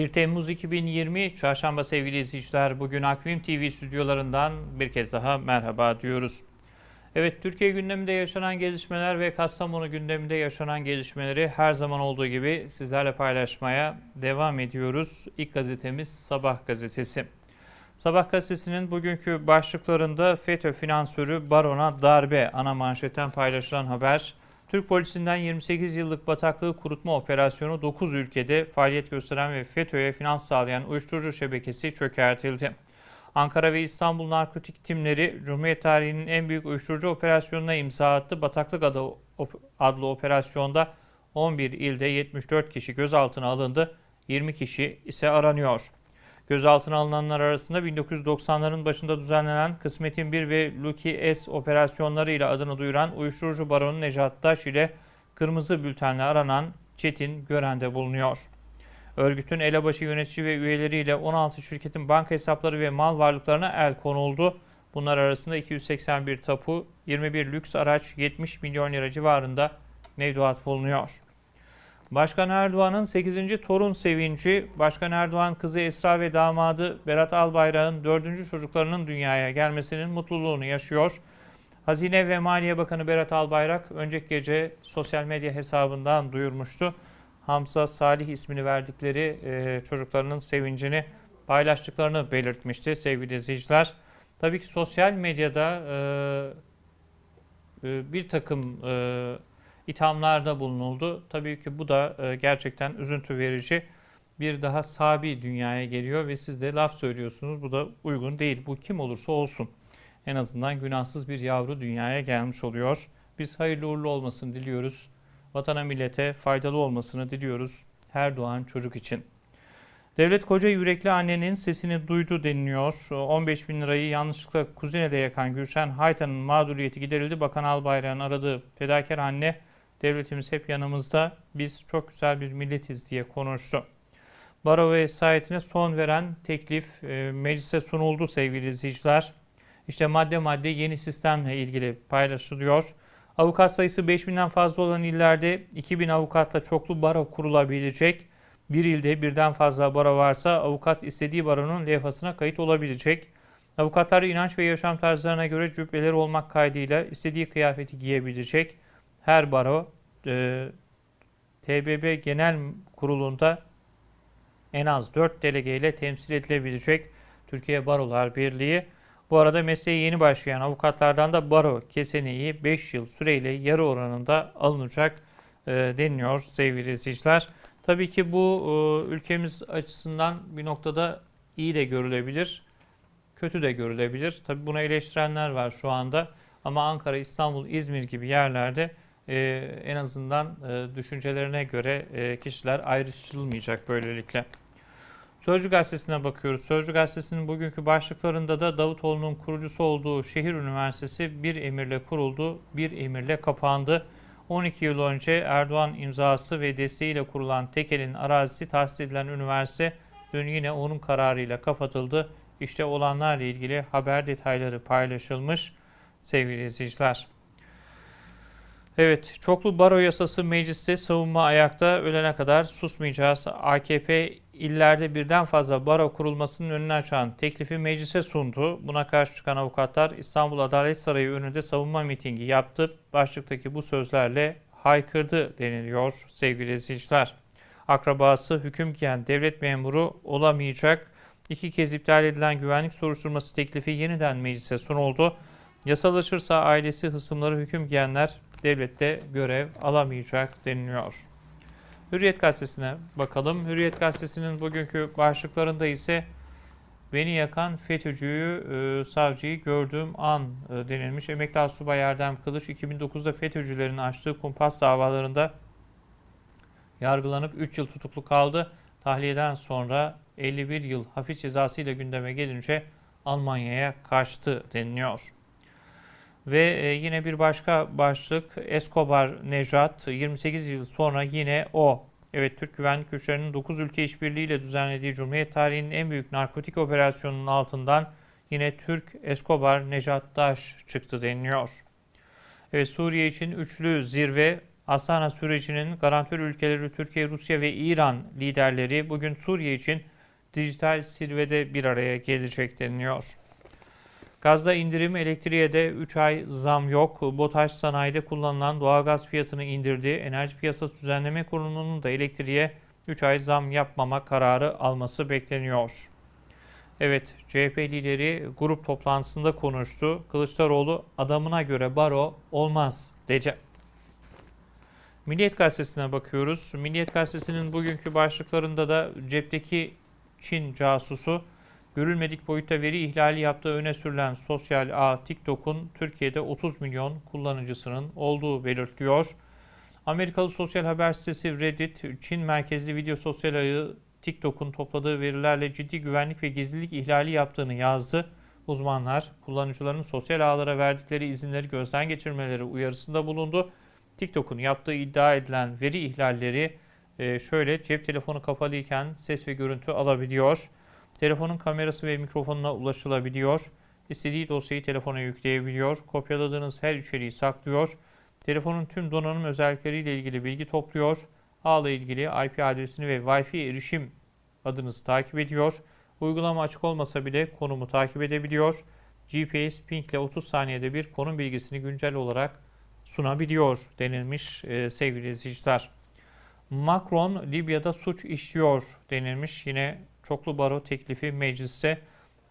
1 Temmuz 2020 Çarşamba sevgili izleyiciler. Bugün Akvim TV stüdyolarından bir kez daha merhaba diyoruz. Evet Türkiye gündeminde yaşanan gelişmeler ve Kastamonu gündeminde yaşanan gelişmeleri her zaman olduğu gibi sizlerle paylaşmaya devam ediyoruz. İlk gazetemiz Sabah gazetesi. Sabah gazetesinin bugünkü başlıklarında FETÖ finansörü Baron'a darbe ana manşetten paylaşılan haber. Türk polisinden 28 yıllık bataklığı kurutma operasyonu 9 ülkede faaliyet gösteren ve FETÖ'ye finans sağlayan uyuşturucu şebekesi çökertildi. Ankara ve İstanbul narkotik timleri Cumhuriyet tarihinin en büyük uyuşturucu operasyonuna imza attı. Bataklık adı, adlı operasyonda 11 ilde 74 kişi gözaltına alındı, 20 kişi ise aranıyor. Gözaltına alınanlar arasında 1990'ların başında düzenlenen Kısmetin 1 ve Lucky S operasyonlarıyla adını duyuran uyuşturucu baronu Necat Taş ile kırmızı bültenle aranan Çetin Gören'de bulunuyor. Örgütün elebaşı yönetici ve üyeleriyle 16 şirketin banka hesapları ve mal varlıklarına el konuldu. Bunlar arasında 281 tapu, 21 lüks araç, 70 milyon lira civarında mevduat bulunuyor. Başkan Erdoğan'ın 8. torun sevinci, Başkan Erdoğan kızı Esra ve damadı Berat Albayrak'ın 4. çocuklarının dünyaya gelmesinin mutluluğunu yaşıyor. Hazine ve Maliye Bakanı Berat Albayrak önceki gece sosyal medya hesabından duyurmuştu. Hamza Salih ismini verdikleri e, çocuklarının sevincini paylaştıklarını belirtmişti sevgili izleyiciler. Tabii ki sosyal medyada e, e, bir takım e, ithamlarda bulunuldu. Tabii ki bu da e, gerçekten üzüntü verici. Bir daha sabi dünyaya geliyor ve siz de laf söylüyorsunuz. Bu da uygun değil. Bu kim olursa olsun. En azından günahsız bir yavru dünyaya gelmiş oluyor. Biz hayırlı uğurlu olmasını diliyoruz. Vatana millete faydalı olmasını diliyoruz her doğan çocuk için. Devlet koca yürekli annenin sesini duydu deniliyor. 15 bin lirayı yanlışlıkla kuzinede yakan Gülşen Haytan'ın mağduriyeti giderildi. Bakan Albayrak'ın aradığı fedakar anne devletimiz hep yanımızda biz çok güzel bir milletiz diye konuştu. Baro ve vesayetine son veren teklif e, meclise sunuldu sevgili izleyiciler. İşte madde madde yeni sistemle ilgili paylaşılıyor. Avukat sayısı 5000'den fazla olan illerde 2000 avukatla çoklu baro kurulabilecek. Bir ilde birden fazla baro varsa avukat istediği baronun levhasına kayıt olabilecek. Avukatlar inanç ve yaşam tarzlarına göre cübbeleri olmak kaydıyla istediği kıyafeti giyebilecek. Her baro e, TBB Genel Kurulu'nda en az 4 delege ile temsil edilebilecek Türkiye Barolar Birliği. Bu arada mesleğe yeni başlayan avukatlardan da baro keseneği 5 yıl süreyle yarı oranında alınacak e, deniliyor sevgili izleyiciler. Tabii ki bu e, ülkemiz açısından bir noktada iyi de görülebilir, kötü de görülebilir. Tabii bunu eleştirenler var şu anda ama Ankara, İstanbul, İzmir gibi yerlerde e, en azından e, düşüncelerine göre e, kişiler ayrıştırılmayacak böylelikle. Sözcü Gazetesi'ne bakıyoruz. Sözcü Gazetesi'nin bugünkü başlıklarında da Davutoğlu'nun kurucusu olduğu şehir üniversitesi bir emirle kuruldu, bir emirle kapandı. 12 yıl önce Erdoğan imzası ve desteğiyle kurulan Tekel'in arazisi tahsis edilen üniversite dün yine onun kararıyla kapatıldı. İşte olanlarla ilgili haber detayları paylaşılmış sevgili izleyiciler. Evet, çoklu baro yasası mecliste savunma ayakta ölene kadar susmayacağız. AKP illerde birden fazla baro kurulmasının önünü açan teklifi meclise sundu. Buna karşı çıkan avukatlar İstanbul Adalet Sarayı önünde savunma mitingi yaptı. Başlıktaki bu sözlerle haykırdı deniliyor sevgili izleyiciler. Akrabası hüküm giyen devlet memuru olamayacak. İki kez iptal edilen güvenlik soruşturması teklifi yeniden meclise sunuldu. Yasalaşırsa ailesi hısımları hüküm giyenler devlette görev alamayacak deniliyor. Hürriyet Gazetesi'ne bakalım. Hürriyet Gazetesi'nin bugünkü başlıklarında ise beni yakan FETÖ'cüyü, e, savcıyı gördüğüm an e, denilmiş. Emekli Asubay Erdem Kılıç 2009'da FETÖ'cülerin açtığı kumpas davalarında yargılanıp 3 yıl tutuklu kaldı. Tahliyeden sonra 51 yıl hapis cezası ile gündeme gelince Almanya'ya kaçtı deniliyor. Ve e, yine bir başka başlık Escobar Nejat 28 yıl sonra yine o. Evet Türk güvenlik güçlerinin 9 ülke işbirliğiyle düzenlediği Cumhuriyet tarihinin en büyük narkotik operasyonunun altından yine Türk Escobar Nejat Daş çıktı deniliyor. Evet Suriye için üçlü zirve Astana sürecinin garantör ülkeleri Türkiye, Rusya ve İran liderleri bugün Suriye için dijital zirvede bir araya gelecek deniliyor. Gazda indirim, elektriğe de 3 ay zam yok. BOTAŞ sanayide kullanılan doğalgaz fiyatını indirdi. Enerji Piyasası Düzenleme Kurulu'nun da elektriğe 3 ay zam yapmama kararı alması bekleniyor. Evet, CHP lideri grup toplantısında konuştu. Kılıçdaroğlu adamına göre baro olmaz dedi. Milliyet Gazetesi'ne bakıyoruz. Milliyet Gazetesi'nin bugünkü başlıklarında da cepteki Çin casusu görülmedik boyutta veri ihlali yaptığı öne sürülen sosyal ağ TikTok'un Türkiye'de 30 milyon kullanıcısının olduğu belirtiliyor. Amerikalı sosyal haber sitesi Reddit, Çin merkezli video sosyal ağı TikTok'un topladığı verilerle ciddi güvenlik ve gizlilik ihlali yaptığını yazdı. Uzmanlar kullanıcıların sosyal ağlara verdikleri izinleri gözden geçirmeleri uyarısında bulundu. TikTok'un yaptığı iddia edilen veri ihlalleri e, şöyle cep telefonu kapalıyken ses ve görüntü alabiliyor. Telefonun kamerası ve mikrofonuna ulaşılabiliyor. İstediği dosyayı telefona yükleyebiliyor. Kopyaladığınız her içeriği saklıyor. Telefonun tüm donanım özellikleriyle ilgili bilgi topluyor. Ağla ilgili IP adresini ve Wi-Fi erişim adınızı takip ediyor. Uygulama açık olmasa bile konumu takip edebiliyor. GPS ping ile 30 saniyede bir konum bilgisini güncel olarak sunabiliyor denilmiş e, sevgili izleyiciler. Macron Libya'da suç işliyor denilmiş. Yine çoklu baro teklifi mecliste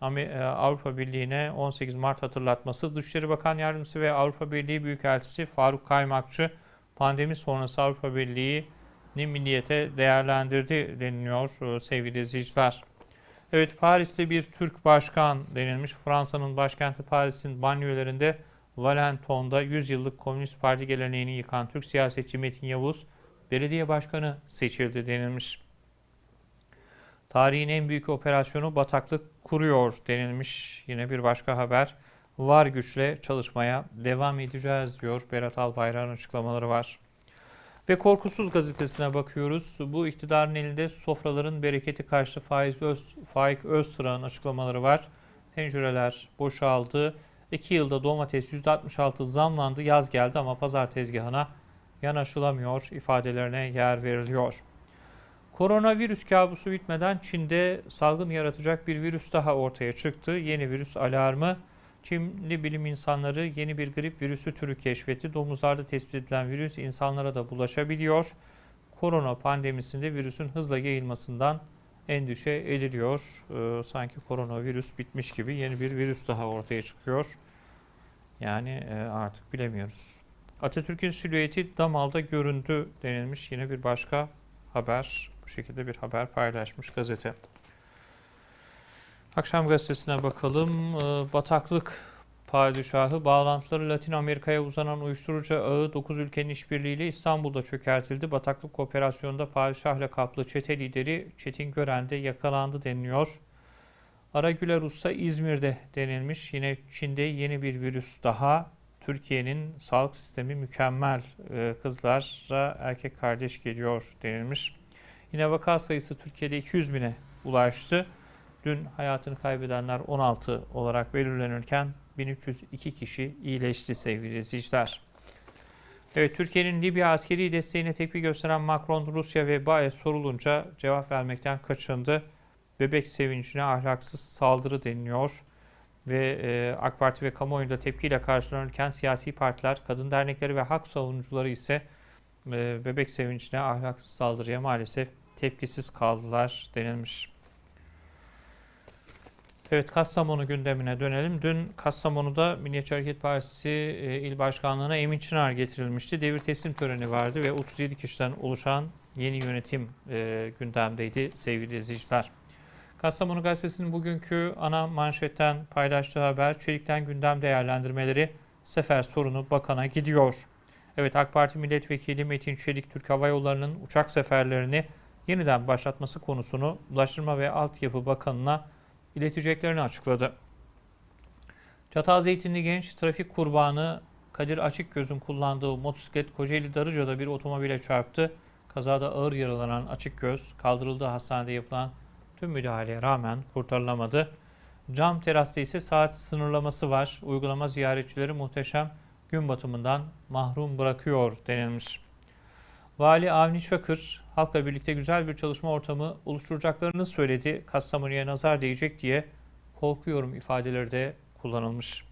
Avrupa Birliği'ne 18 Mart hatırlatması. Dışişleri Bakan Yardımcısı ve Avrupa Birliği Büyükelçisi Faruk Kaymakçı pandemi sonrası Avrupa Birliği'ni milliyete değerlendirdi deniliyor sevgili izleyiciler. Evet Paris'te bir Türk başkan denilmiş. Fransa'nın başkenti Paris'in banyolarında Valenton'da 100 yıllık Komünist Parti geleneğini yıkan Türk siyasetçi Metin Yavuz belediye başkanı seçildi denilmiş. Tarihin en büyük operasyonu bataklık kuruyor denilmiş. Yine bir başka haber. Var güçle çalışmaya devam edeceğiz diyor Berat Albayrak'ın açıklamaları var. Ve Korkusuz gazetesine bakıyoruz. Bu iktidarın elinde sofraların bereketi karşı Faiz Öz, Faik Öztürk'ün açıklamaları var. Tencereler boşaldı. 2 yılda domates %66 zamlandı. Yaz geldi ama pazar tezgahına yanaşılamıyor ifadelerine yer veriliyor. Koronavirüs kabusu bitmeden Çin'de salgın yaratacak bir virüs daha ortaya çıktı. Yeni virüs alarmı. Çinli bilim insanları yeni bir grip virüsü türü keşfetti. Domuzlarda tespit edilen virüs insanlara da bulaşabiliyor. Korona pandemisinde virüsün hızla yayılmasından endişe ediliyor. Ee, sanki koronavirüs bitmiş gibi yeni bir virüs daha ortaya çıkıyor. Yani e, artık bilemiyoruz. Atatürk'ün silüeti Damal'da göründü denilmiş. Yine bir başka haber. Bu şekilde bir haber paylaşmış gazete. Akşam gazetesine bakalım. Ee, bataklık padişahı bağlantıları Latin Amerika'ya uzanan uyuşturucu ağı 9 ülkenin işbirliğiyle İstanbul'da çökertildi. Bataklık operasyonunda padişahla kaplı çete lideri Çetin Gören de yakalandı deniliyor. Aragüler Usta İzmir'de denilmiş. Yine Çin'de yeni bir virüs daha. Türkiye'nin sağlık sistemi mükemmel. Ee, kızlara erkek kardeş geliyor denilmiş. Yine vaka sayısı Türkiye'de 200 bine ulaştı. Dün hayatını kaybedenler 16 olarak belirlenirken 1302 kişi iyileşti sevgili izleyiciler. Evet Türkiye'nin Libya askeri desteğine tepki gösteren Macron Rusya ve BAE sorulunca cevap vermekten kaçındı. Bebek sevincine ahlaksız saldırı deniliyor ve e, AK Parti ve kamuoyunda tepkiyle karşılanırken siyasi partiler, kadın dernekleri ve hak savunucuları ise e, bebek sevincine ahlaksız saldırıya maalesef tepkisiz kaldılar denilmiş. Evet Kastamonu gündemine dönelim. Dün Kastamonu'da Milliyetçi Hareket Partisi e, il başkanlığına Emin Çınar getirilmişti. Devir teslim töreni vardı ve 37 kişiden oluşan yeni yönetim e, gündemdeydi sevgili izleyiciler. Kastamonu Gazetesi'nin bugünkü ana manşetten paylaştığı haber Çelik'ten gündem değerlendirmeleri sefer sorunu bakana gidiyor. Evet AK Parti Milletvekili Metin Çelik Türk Hava Yolları'nın uçak seferlerini yeniden başlatması konusunu Ulaştırma ve Altyapı Bakanı'na ileteceklerini açıkladı. Çatalzeytinli genç trafik kurbanı Kadir Açıkgöz'ün kullandığı motosiklet Kocaeli Darıca'da bir otomobile çarptı. Kazada ağır yaralanan Açıkgöz kaldırıldığı hastanede yapılan tüm müdahaleye rağmen kurtarılamadı. Cam terasta ise saat sınırlaması var. Uygulama ziyaretçileri muhteşem gün batımından mahrum bırakıyor denilmiş. Vali Avni Çakır halkla birlikte güzel bir çalışma ortamı oluşturacaklarını söyledi. Kastamonu'ya nazar değecek diye korkuyorum ifadeleri de kullanılmış.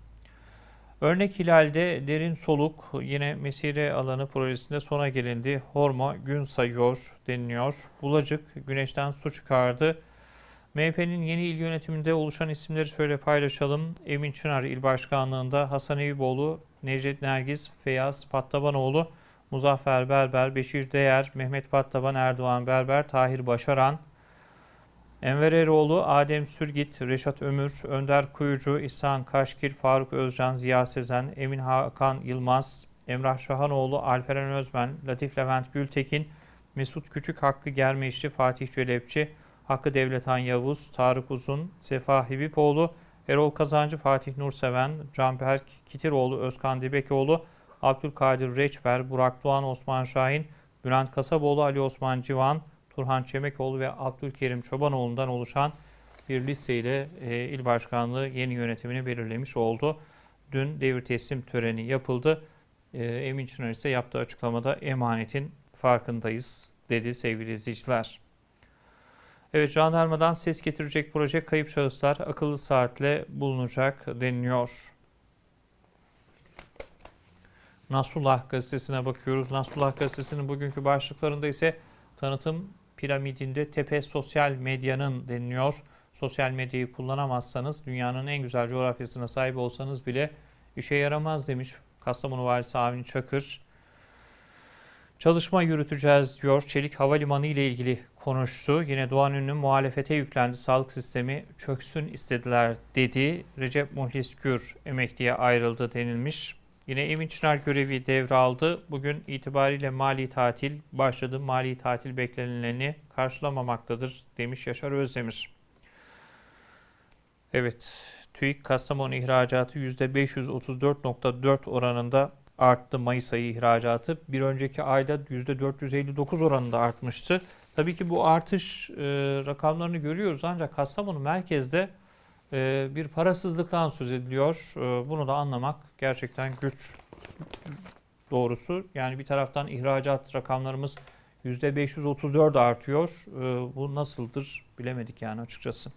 Örnek Hilal'de derin soluk yine mesire alanı projesinde sona gelindi. Horma gün sayıyor deniliyor. Bulacık güneşten su çıkardı. MHP'nin yeni il yönetiminde oluşan isimleri şöyle paylaşalım. Emin Çınar il başkanlığında Hasan Eyüboğlu, Necdet Nergiz, Feyyaz Pattabanoğlu, Muzaffer Berber, Beşir Değer, Mehmet Pattaban, Erdoğan Berber, Tahir Başaran, Enver Eroğlu, Adem Sürgit, Reşat Ömür, Önder Kuyucu, İhsan Kaşkir, Faruk Özcan, Ziya Sezen, Emin Hakan Yılmaz, Emrah Şahanoğlu, Alperen Özmen, Latif Levent Gültekin, Mesut Küçük, Hakkı Germeşli, Fatih Çölepçi, Hakkı Devletan Yavuz, Tarık Uzun, Sefa Hibipoğlu, Erol Kazancı, Fatih Nurseven, Canberk Kitiroğlu, Özkan Dibekoğlu, Abdülkadir Reçber, Burak Doğan, Osman Şahin, Bülent Kasaboğlu, Ali Osman Civan, Turhan Çemekoğlu ve Abdülkerim Çobanoğlu'ndan oluşan bir listeyle e, il başkanlığı yeni yönetimini belirlemiş oldu. Dün devir teslim töreni yapıldı. E, Emin Çınar ise yaptığı açıklamada emanetin farkındayız dedi sevgili izleyiciler. Evet jandarmadan ses getirecek proje kayıp şahıslar akıllı saatle bulunacak deniliyor. Nasrullah gazetesine bakıyoruz. Nasrullah gazetesinin bugünkü başlıklarında ise tanıtım piramidinde tepe sosyal medyanın deniliyor. Sosyal medyayı kullanamazsanız dünyanın en güzel coğrafyasına sahip olsanız bile işe yaramaz demiş Kastamonu Valisi Avni Çakır. Çalışma yürüteceğiz diyor. Çelik Havalimanı ile ilgili konuştu. Yine Doğan Ünlü muhalefete yüklendi. Sağlık sistemi çöksün istediler dedi. Recep Muhlis Gür emekliye ayrıldı denilmiş. Yine Emin Çınar görevi devraldı. Bugün itibariyle mali tatil başladı. Mali tatil beklenileni karşılamamaktadır demiş Yaşar Özdemir. Evet, TÜİK Kastamonu ihracatı %534.4 oranında arttı Mayıs ayı ihracatı. Bir önceki ayda %459 oranında artmıştı. Tabii ki bu artış e, rakamlarını görüyoruz ancak Kastamonu merkezde e, bir parasızlıktan söz ediliyor. E, bunu da anlamak gerçekten güç doğrusu. Yani bir taraftan ihracat rakamlarımız %534 artıyor. E, bu nasıldır bilemedik yani açıkçası.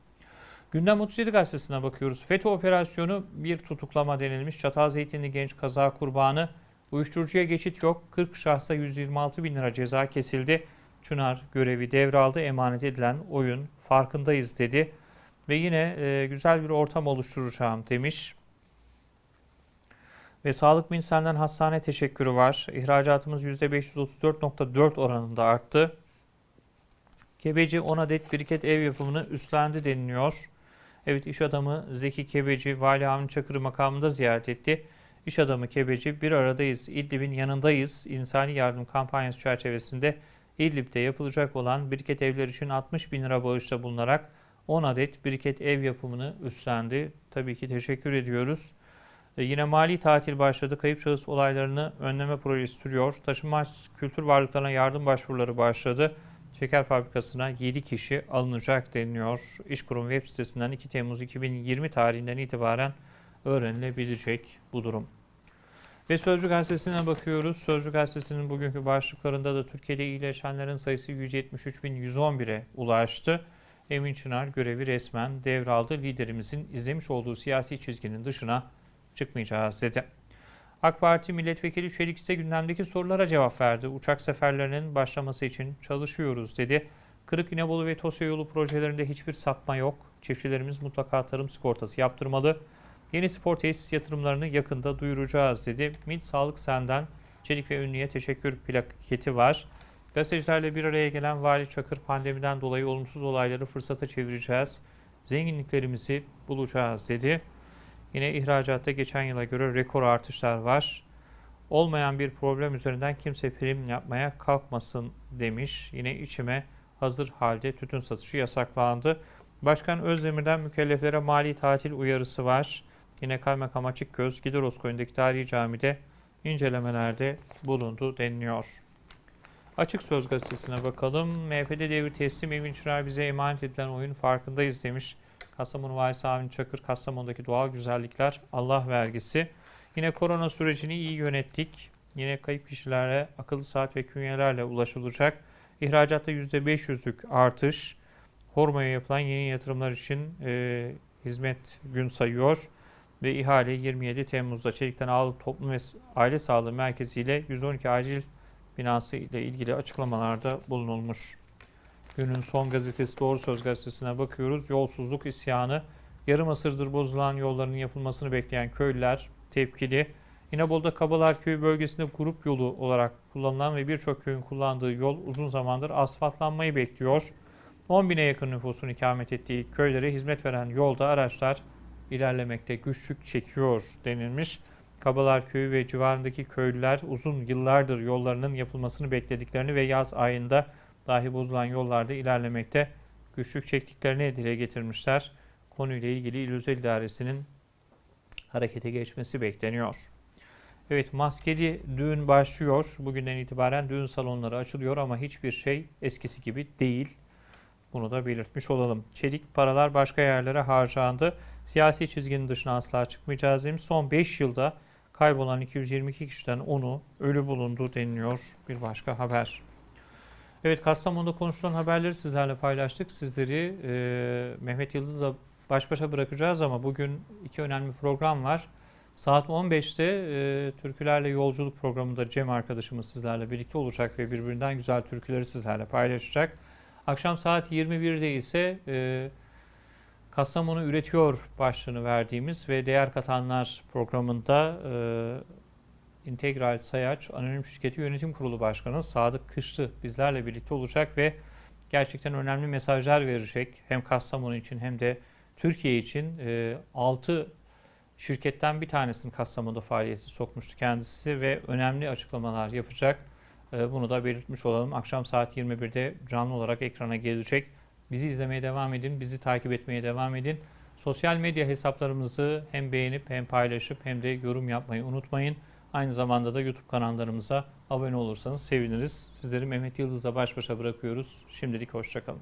Gündem 37 gazetesine bakıyoruz. FETÖ operasyonu bir tutuklama denilmiş. Çatalzeytinli genç kaza kurbanı. Uyuşturucuya geçit yok. 40 şahsa 126 bin lira ceza kesildi. Çınar görevi devraldı. Emanet edilen oyun farkındayız dedi. Ve yine e, güzel bir ortam oluşturacağım demiş. Ve Sağlık Ministeri'nden hastane teşekkürü var. İhracatımız %534.4 oranında arttı. Kebeci 10 adet biriket ev yapımını üstlendi deniliyor. Evet iş adamı Zeki Kebeci Vali Avni Çakır'ı makamında ziyaret etti. İş adamı Kebeci bir aradayız, İdlib'in yanındayız. İnsani yardım kampanyası çerçevesinde İdlib'de yapılacak olan biriket evler için 60 bin lira bağışta bulunarak 10 adet biriket ev yapımını üstlendi. Tabii ki teşekkür ediyoruz. E, yine mali tatil başladı. Kayıp şahıs olaylarını önleme projesi sürüyor. Taşınmaz kültür varlıklarına yardım başvuruları başladı. Şeker fabrikasına 7 kişi alınacak deniliyor. İşkurum web sitesinden 2 Temmuz 2020 tarihinden itibaren öğrenilebilecek bu durum. Ve Sözcü Gazetesi'ne bakıyoruz. Sözcü Gazetesi'nin bugünkü başlıklarında da Türkiye'de iyileşenlerin sayısı 173.111'e ulaştı. Emin Çınar görevi resmen devraldı. Liderimizin izlemiş olduğu siyasi çizginin dışına çıkmayacağız dedi. AK Parti milletvekili Çelik ise gündemdeki sorulara cevap verdi. Uçak seferlerinin başlaması için çalışıyoruz dedi. Kırık İnebolu ve Tosya yolu projelerinde hiçbir sapma yok. Çiftçilerimiz mutlaka tarım sigortası yaptırmalı. Yeni spor tesis yatırımlarını yakında duyuracağız dedi. Mil Sağlık Senden Çelik ve Ünlü'ye teşekkür plaketi var. Gazetecilerle bir araya gelen Vali Çakır pandemiden dolayı olumsuz olayları fırsata çevireceğiz. Zenginliklerimizi bulacağız dedi. Yine ihracatta geçen yıla göre rekor artışlar var. Olmayan bir problem üzerinden kimse prim yapmaya kalkmasın demiş. Yine içime hazır halde tütün satışı yasaklandı. Başkan Özdemir'den mükelleflere mali tatil uyarısı var. Yine Kaymakam Açıkgöz Gideros koyundaki tarihi camide incelemelerde bulundu deniliyor. Açık Söz gazetesine bakalım. MHP'de devir teslim Emin Çınar bize emanet edilen oyun farkındayız demiş. Kastamonu Valisi Avni Çakır, Kastamonu'daki doğal güzellikler Allah vergisi. Yine korona sürecini iyi yönettik. Yine kayıp kişilere akıllı saat ve künyelerle ulaşılacak. İhracatta %500'lük artış. Hormo'ya yapılan yeni yatırımlar için e, hizmet gün sayıyor ve ihale 27 Temmuz'da Çelik'ten Ağlı Toplum ve Aile Sağlığı Merkezi ile 112 acil binası ile ilgili açıklamalarda bulunulmuş. Günün son gazetesi Doğru Söz gazetesine bakıyoruz. Yolsuzluk isyanı. Yarım asırdır bozulan yolların yapılmasını bekleyen köylüler tepkili. İnebolu'da Kabalar Köyü bölgesinde grup yolu olarak kullanılan ve birçok köyün kullandığı yol uzun zamandır asfaltlanmayı bekliyor. 10 bine yakın nüfusun ikamet ettiği köylere hizmet veren yolda araçlar ilerlemekte güçlük çekiyor denilmiş. Kabalar Köyü ve civarındaki köylüler uzun yıllardır yollarının yapılmasını beklediklerini ve yaz ayında dahi bozulan yollarda ilerlemekte güçlük çektiklerini dile getirmişler. Konuyla ilgili İl Özel İdaresi'nin harekete geçmesi bekleniyor. Evet maskeli düğün başlıyor. Bugünden itibaren düğün salonları açılıyor ama hiçbir şey eskisi gibi değil. Bunu da belirtmiş olalım. Çelik paralar başka yerlere harcandı. Siyasi çizginin dışına asla çıkmayacağız demiş. Son 5 yılda kaybolan 222 kişiden 10'u ölü bulundu deniliyor bir başka haber. Evet Kastamonu'da konuşulan haberleri sizlerle paylaştık. Sizleri e, Mehmet Yıldız'la baş başa bırakacağız ama bugün iki önemli program var. Saat 15'te e, Türkülerle Yolculuk programında Cem arkadaşımız sizlerle birlikte olacak ve birbirinden güzel türküleri sizlerle paylaşacak. Akşam saat 21'de ise e, Kastamonu Üretiyor başlığını verdiğimiz ve Değer Katanlar programında e, İntegral Sayaç Anonim Şirketi Yönetim Kurulu Başkanı Sadık Kışlı bizlerle birlikte olacak ve gerçekten önemli mesajlar verecek. Hem Kastamonu için hem de Türkiye için e, 6 şirketten bir tanesinin Kastamonu'da faaliyeti sokmuştu kendisi ve önemli açıklamalar yapacak. E, bunu da belirtmiş olalım. Akşam saat 21'de canlı olarak ekrana gelecek. Bizi izlemeye devam edin, bizi takip etmeye devam edin. Sosyal medya hesaplarımızı hem beğenip hem paylaşıp hem de yorum yapmayı unutmayın. Aynı zamanda da YouTube kanallarımıza abone olursanız seviniriz. Sizleri Mehmet Yıldız'la baş başa bırakıyoruz. Şimdilik hoşçakalın.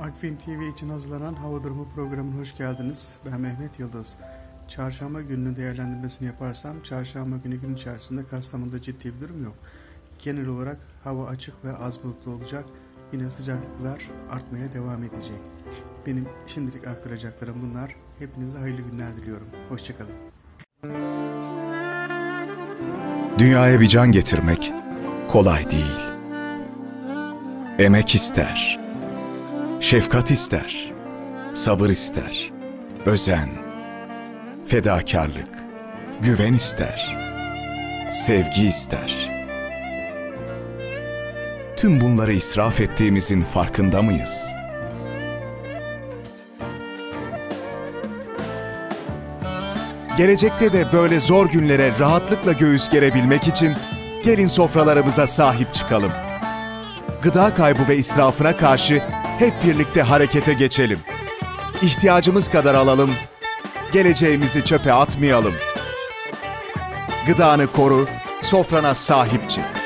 Akfilm TV için hazırlanan Hava Durumu programına hoş geldiniz. Ben Mehmet Yıldız. Çarşamba gününün değerlendirmesini yaparsam, çarşamba günü gün içerisinde Kastamonu'da ciddi bir durum yok. Genel olarak hava açık ve az bulutlu olacak. Yine sıcaklıklar artmaya devam edecek. Benim şimdilik aktaracaklarım bunlar. Hepinize hayırlı günler diliyorum. Hoşçakalın. Dünyaya bir can getirmek kolay değil. Emek ister, şefkat ister, sabır ister, özen, fedakarlık, güven ister, sevgi ister. Tüm bunları israf ettiğimizin farkında mıyız? Gelecekte de böyle zor günlere rahatlıkla göğüs gerebilmek için gelin sofralarımıza sahip çıkalım. Gıda kaybı ve israfına karşı hep birlikte harekete geçelim. İhtiyacımız kadar alalım, geleceğimizi çöpe atmayalım. Gıdanı koru, sofrana sahip çık.